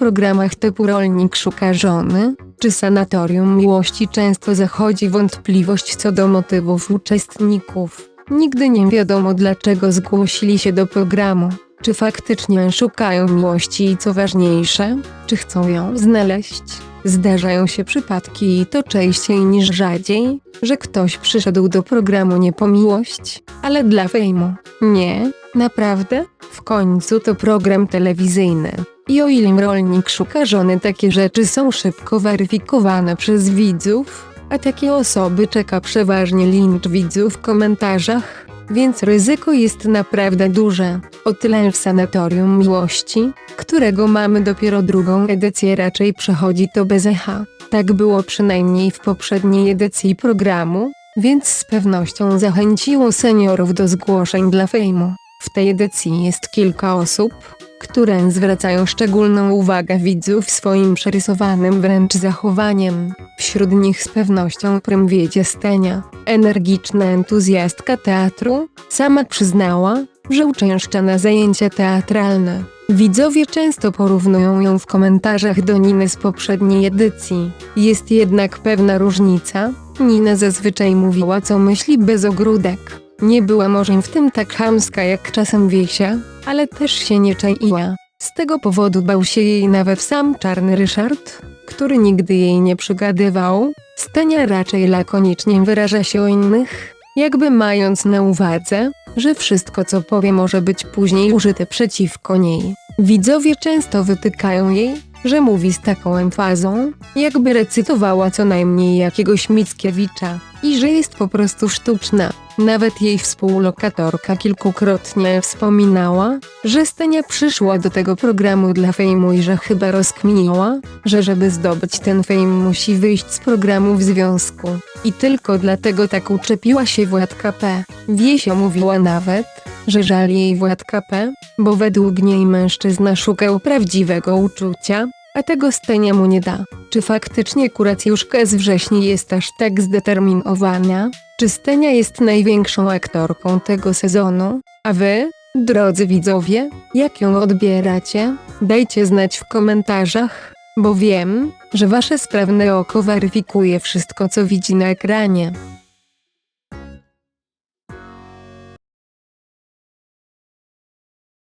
programach typu Rolnik szuka żony, czy Sanatorium Miłości często zachodzi wątpliwość co do motywów uczestników. Nigdy nie wiadomo dlaczego zgłosili się do programu. Czy faktycznie szukają miłości i co ważniejsze, czy chcą ją znaleźć? Zdarzają się przypadki i to częściej niż rzadziej, że ktoś przyszedł do programu nie po miłość, ale dla fejmu. Nie, naprawdę? W końcu to program telewizyjny. I o ile rolnik szuka żony, takie rzeczy są szybko weryfikowane przez widzów, a takie osoby czeka przeważnie lincz widzów w komentarzach, więc ryzyko jest naprawdę duże. O tyle w Sanatorium Miłości, którego mamy dopiero drugą edycję, raczej przechodzi to bez echa. Tak było przynajmniej w poprzedniej edycji programu, więc z pewnością zachęciło seniorów do zgłoszeń dla fejmu. W tej edycji jest kilka osób, które zwracają szczególną uwagę widzów swoim przerysowanym wręcz zachowaniem. Wśród nich z pewnością prym wiedzie Stenia, energiczna entuzjastka teatru, sama przyznała, że uczęszcza na zajęcia teatralne. Widzowie często porównują ją w komentarzach do Niny z poprzedniej edycji. Jest jednak pewna różnica. Nina zazwyczaj mówiła co myśli bez ogródek. Nie była może w tym tak chamska jak czasem Wiesia, ale też się nie czaiła. Z tego powodu bał się jej nawet sam czarny Ryszard, który nigdy jej nie przygadywał. Stenia raczej lakonicznie wyraża się o innych, jakby mając na uwadze, że wszystko co powie może być później użyte przeciwko niej. Widzowie często wytykają jej, że mówi z taką emfazą, jakby recytowała co najmniej jakiegoś Mickiewicza i że jest po prostu sztuczna. Nawet jej współlokatorka kilkukrotnie wspominała, że Stenia przyszła do tego programu dla fejmu i że chyba rozkminiła, że żeby zdobyć ten fame musi wyjść z programu w związku. I tylko dlatego tak uczepiła się Władka P. Wiesio mówiła nawet, że żal jej Władka P., bo według niej mężczyzna szukał prawdziwego uczucia, a tego Stenia mu nie da. Czy faktycznie kuracjuszka z wrześni jest aż tak zdeterminowana? Czy Stenia jest największą aktorką tego sezonu? A wy, drodzy widzowie, jak ją odbieracie? Dajcie znać w komentarzach, bo wiem, że wasze sprawne oko weryfikuje wszystko co widzi na ekranie.